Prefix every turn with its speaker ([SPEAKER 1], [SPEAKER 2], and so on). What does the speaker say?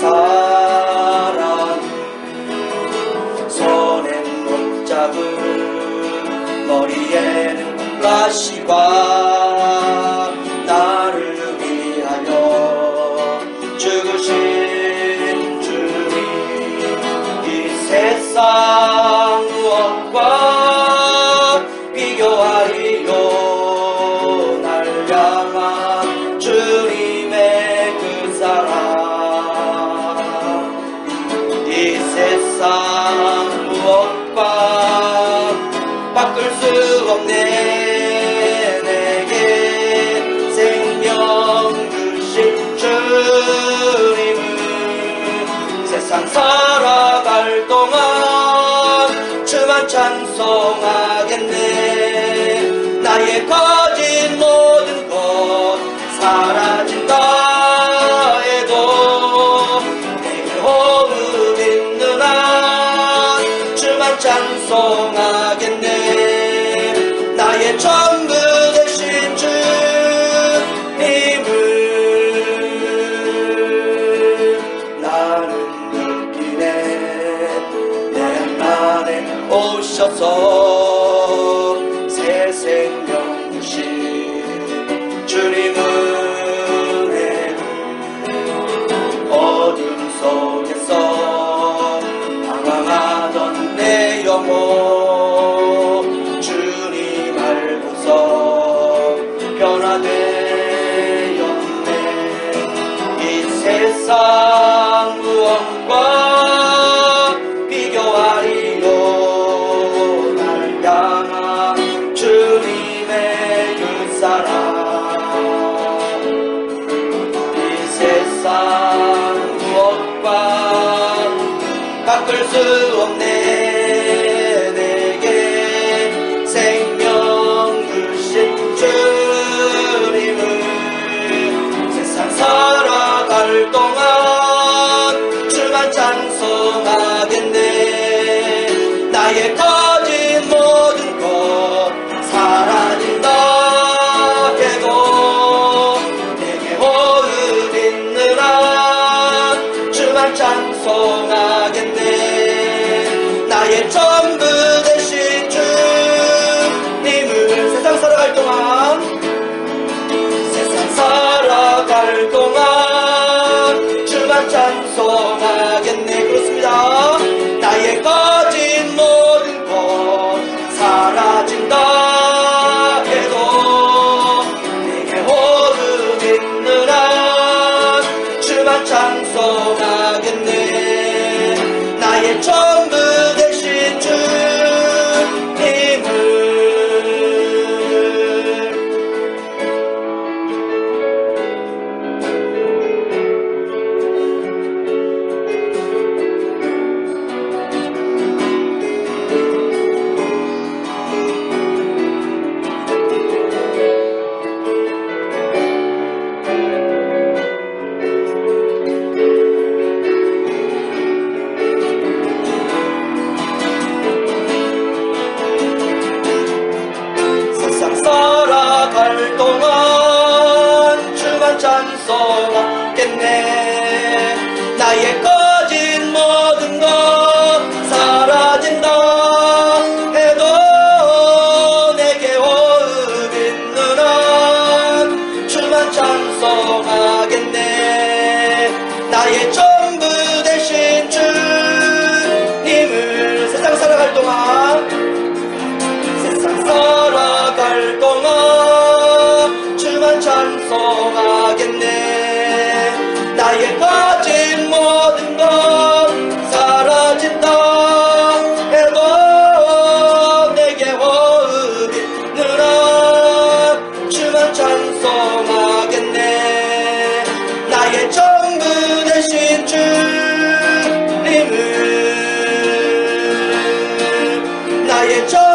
[SPEAKER 1] 사랑. 손엔 못 잡은 머리에는 가시과 나를 위하여 죽으신 주님 이 세상 무엇과 비교하리요? 날향 바꿀 수 없네 내게 생명 주신 주님을 세상 살아갈 동안 주만 찬송하겠네. 나의 가 찬송하겠네. 나의 전부 되신 주님을 나는 느끼네. 내 안에 오셔서 새 생명 주신 주님 은 내 영혼 주님 알고서 변화되었네. 이 세상 무엇과 비교하리요 날 향한 주님의 그 사랑 전부 되신 주님을 세상 살아갈 동안 세상 살아갈 동안 주만 찬송하 나의 꺼진 모든 것 사라진다. 해도 내게 호흡 있는 한 주만 찬송하겠네. 나의 전부 되신 주님을 세상 살아갈 동안 주님을 나의 전